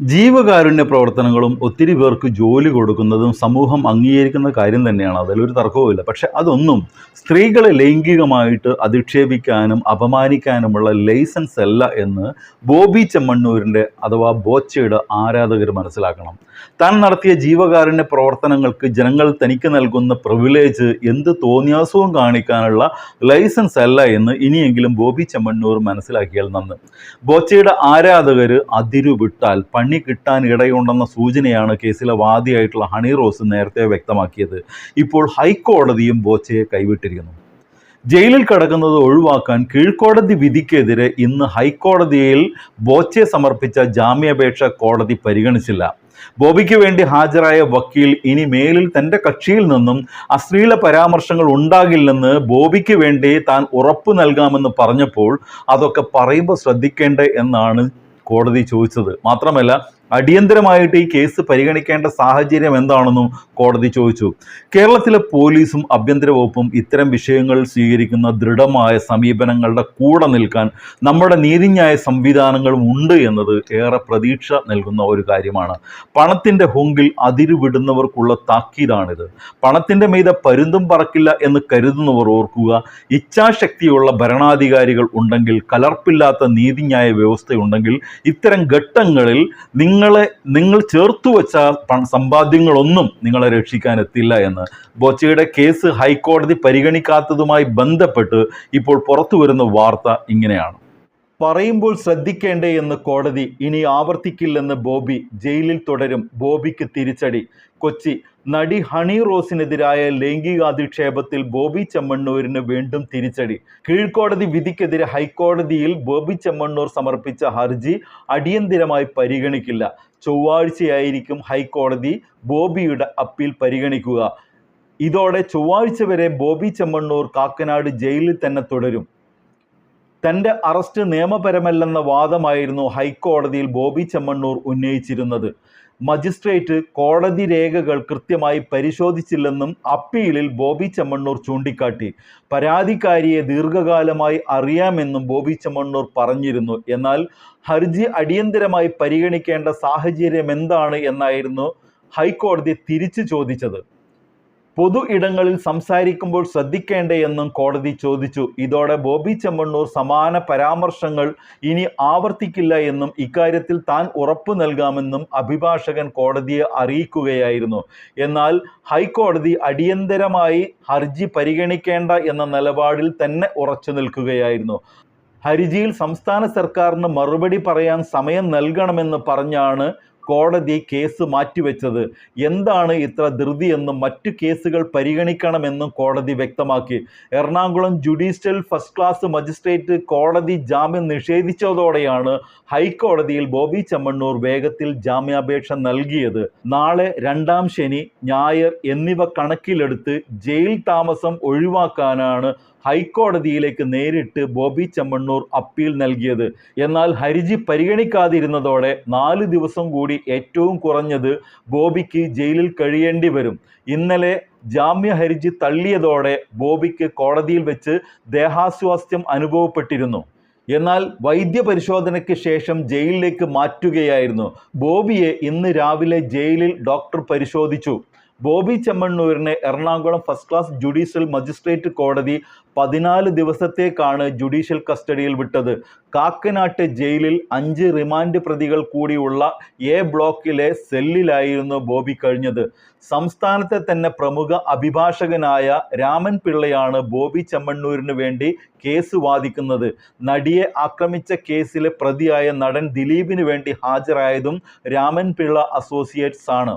ജീവകാരുണ്യ പ്രവർത്തനങ്ങളും ഒത്തിരി പേർക്ക് ജോലി കൊടുക്കുന്നതും സമൂഹം അംഗീകരിക്കുന്ന കാര്യം തന്നെയാണ്. അതിലൊരു തർക്കവുമില്ല. പക്ഷെ അതൊന്നും സ്ത്രീകളെ ലൈംഗികമായിട്ട് അധിക്ഷേപിക്കാനും അപമാനിക്കാനുമുള്ള ലൈസൻസ് അല്ല എന്ന് ബോബി ചെമ്മണ്ണൂരിന്റെ അഥവാ ബോച്ചയുടെ ആരാധകർ മനസ്സിലാക്കണം. താൻ നടത്തിയ ജീവകാരുണ്യ പ്രവർത്തനങ്ങൾക്ക് ജനങ്ങൾ തനിക്ക് നൽകുന്ന പ്രിവിലേജ് എന്ത് തോന്നിയാസവും കാണിക്കാനുള്ള ലൈസൻസ് അല്ല എന്ന് ഇനിയെങ്കിലും ബോബി ചെമ്മണ്ണൂർ മനസ്സിലാക്കിയാൽ നന്ന്. ബോച്ചയുടെ ആരാധകർ അതിരുവിട്ടാൽ പണി കിട്ടാൻ ഇടയുണ്ടെന്ന സൂചനയാണ് കേസിലെ വാദിയായിട്ടുള്ള ഹണി റോസ് നേരത്തെ വ്യക്തമാക്കിയത്. ഇപ്പോൾ ഹൈക്കോടതിയും ബോച്ചയെ കൈവിട്ടിരിക്കുന്നു. ജയിലിൽ കിടക്കുന്നത് ഒഴിവാക്കാൻ കീഴ്ക്കോടതി വിധിക്കെതിരെ ഇന്ന് ഹൈക്കോടതിയിൽ ബോച്ചെ സമർപ്പിച്ച ജാമ്യാപേക്ഷ കോടതി പരിഗണിച്ചില്ല. ബോബിക്ക് വേണ്ടി ഹാജരായ വക്കീൽ ഇനി മേലിൽ തന്റെ കക്ഷിയിൽ നിന്നും അശ്ലീല പരാമർശങ്ങൾ ഉണ്ടാകില്ലെന്ന് ബോബിക്ക് വേണ്ടി താൻ ഉറപ്പ് നൽകാമെന്ന് പറഞ്ഞപ്പോൾ അതൊക്കെ പറയുമ്പോൾ ശ്രദ്ധിക്കേണ്ടേ എന്നാണ് കോടതി ചോദിച്ചത്. മാത്രമല്ല അടിയന്തരമായിട്ട് ഈ കേസ് പരിഗണിക്കേണ്ട സാഹചര്യം എന്താണെന്നും കോടതി ചോദിച്ചു. കേരളത്തിലെ പോലീസും ആഭ്യന്തര വകുപ്പും ഇത്തരം വിഷയങ്ങൾ സ്വീകരിക്കുന്ന ദൃഢമായ സമീപനങ്ങളുടെ കൂടെ നിൽക്കാൻ നമ്മുടെ നീതിന്യായ സംവിധാനങ്ങളും ഉണ്ട് എന്നത് ഏറെ പ്രതീക്ഷ നൽകുന്ന ഒരു കാര്യമാണ്. പണത്തിന്റെ ഹൊങ്കിൽ അതിരുവിടുന്നവർക്കുള്ള താക്കീതാണിത്. പണത്തിന്റെ മീതെ പരുന്തും പറക്കില്ല എന്ന് കരുതുന്നവർ ഓർക്കുക ഇച്ഛാശക്തിയുള്ള ഭരണാധികാരികൾ ഉണ്ടെങ്കിൽ കലർപ്പില്ലാത്ത നീതിന്യായ വ്യവസ്ഥയുണ്ടെങ്കിൽ ഇത്തരം ഘട്ടങ്ങളിൽ നിങ്ങളെ നിങ്ങൾ ചേർത്തു വെച്ച സമ്പാദ്യങ്ങളൊന്നും നിങ്ങളെ രക്ഷിക്കാൻ എത്തില്ല എന്ന്. ബോച്ചയുടെ കേസ് ഹൈക്കോടതി പരിഗണിക്കാത്തതുമായി ബന്ധപ്പെട്ട് ഇപ്പോൾ പുറത്തു വരുന്ന വാർത്ത ഇങ്ങനെയാണ്. പറയുമ്പോൾ ശ്രദ്ധിക്കേണ്ടേ എന്ന് കോടതി ഇനി ആവർത്തിക്കില്ലെന്ന് ബോബി ജയിലിൽ തുടരും ബോബിക്ക് തിരിച്ചടി. കൊച്ചി നടി ഹണി റോസിനെതിരായ ലൈംഗികാധിക്ഷേപത്തിൽ ബോബി ചെമ്മണ്ണൂരിന് വീണ്ടും തിരിച്ചടി. കീഴ്ക്കോടതി വിധിക്കെതിരെ ഹൈക്കോടതിയിൽ ബോബി ചെമ്മണ്ണൂർ സമർപ്പിച്ച ഹർജി അടിയന്തിരമായി പരിഗണിക്കില്ല. ചൊവ്വാഴ്ചയായിരിക്കും ഹൈക്കോടതി ബോബിയുടെ അപ്പീൽ പരിഗണിക്കുക. ഇതോടെ ചൊവ്വാഴ്ച വരെ ബോബി ചെമ്മണ്ണൂർ കാക്കനാട് ജയിലിൽ തന്നെ തുടരും. തന്റെ അറസ്റ്റ് നിയമപരമല്ലെന്ന വാദമായിരുന്നു ഹൈക്കോടതിയിൽ ബോബി ചെമ്മണ്ണൂർ ഉന്നയിച്ചിരുന്നത്. മജിസ്ട്രേറ്റ് കോടതി രേഖകൾ കൃത്യമായി പരിശോധിച്ചില്ലെന്നും അപ്പീലിൽ ബോബി ചെമ്മണ്ണൂർ ചൂണ്ടിക്കാട്ടി. പരാതിക്കാരിയെ ദീർഘകാലമായി അറിയാമെന്നും ബോബി ചെമ്മണ്ണൂർ പറഞ്ഞിരുന്നു. എന്നാൽ ഹർജി അടിയന്തരമായി പരിഗണിക്കേണ്ട സാഹചര്യം എന്താണ് എന്നായിരുന്നു ഹൈക്കോടതി തിരിച്ചു ചോദിച്ചത്. പൊതു ഇടങ്ങളിൽ സംസാരിക്കുമ്പോൾ ശ്രദ്ധിക്കേണ്ടേ എന്നും കോടതി ചോദിച്ചു. ഇതോടെ ബോബി ചെമ്മണ്ണൂർ സമാന പരാമർശങ്ങൾ ഇനി ആവർത്തിക്കില്ല എന്നും ഇക്കാര്യത്തിൽ താൻ ഉറപ്പു നൽകാമെന്നും അഭിഭാഷകൻ കോടതിയെ അറിയിക്കുകയായിരുന്നു. എന്നാൽ ഹൈക്കോടതി അടിയന്തരമായി ഹർജി പരിഗണിക്കേണ്ട എന്ന നിലപാടിൽ തന്നെ ഉറച്ചു നിൽക്കുകയായിരുന്നു. ഹർജിയിൽ സംസ്ഥാന സർക്കാരിന് മറുപടി പറയാൻ സമയം നൽകണമെന്ന് പറഞ്ഞാണ് കോടതി കേസ് മാറ്റിവെച്ചത്. എന്താണ് ഇത്ര ധൃതിയെന്നും മറ്റു കേസുകൾ പരിഗണിക്കണമെന്നും കോടതി വ്യക്തമാക്കി. Ernakulam judicial first class magistrate കോടതി ജാമ്യം നിഷേധിച്ചതോടെയാണ് ഹൈക്കോടതിയിൽ ബോബി ചെമ്മണ്ണൂർ വേഗത്തിൽ ജാമ്യാപേക്ഷ നൽകിയത്. നാളെ രണ്ടാം ശനി ഞായർ എന്നിവ കണക്കിലെടുത്ത് ജയിൽ താമസം ഒഴിവാക്കാനാണ് ഹൈക്കോടതിയിലേക്ക് നേരിട്ട് ബോബി ചെമ്മണ്ണൂർ അപ്പീൽ നൽകിയത്. എന്നാൽ ഹർജി പരിഗണിക്കാതിരുന്നതോടെ നാല് ദിവസം കൂടി ഏറ്റവും കുറഞ്ഞത് ബോബിക്ക് ജയിലിൽ കഴിയേണ്ടി വരും. ഇന്നലെ ജാമ്യ ഹർജി തള്ളിയതോടെ ബോബിക്ക് കോടതിയിൽ വെച്ച് ദേഹാസ്വാസ്ഥ്യം അനുഭവപ്പെട്ടിരുന്നു. എന്നാൽ വൈദ്യപരിശോധനയ്ക്ക് ശേഷം ജയിലിലേക്ക് മാറ്റുകയായിരുന്നു. ബോബിയെ ഇന്ന് രാവിലെ ജയിലിൽ ഡോക്ടർ പരിശോധിച്ചു. Bobby ചെമ്മണ്ണൂരിനെ Ernakulam first class judicial magistrate കോടതി പതിനാല് ദിവസത്തേക്കാണ് ജുഡീഷ്യൽ കസ്റ്റഡിയിൽ വിട്ടത്. കാക്കനാട്ട് ജയിലിൽ അഞ്ച് റിമാൻഡ് പ്രതികൾ കൂടിയുള്ള എ ബ്ലോക്കിലെ സെല്ലിലായിരുന്നു ബോബി കഴിഞ്ഞത്. സംസ്ഥാനത്തെ തന്നെ പ്രമുഖ അഭിഭാഷകനായ രാമൻ പിള്ളയാണ് ബോബി ചെമ്മണ്ണൂരിന് വേണ്ടി കേസ് വാദിക്കുന്നത്. നടിയെ ആക്രമിച്ച കേസിലെ പ്രതിയായ നടൻ ദിലീപിന് വേണ്ടി ഹാജരായതും രാമൻ പിള്ള അസോസിയേറ്റ്സ് ആണ്.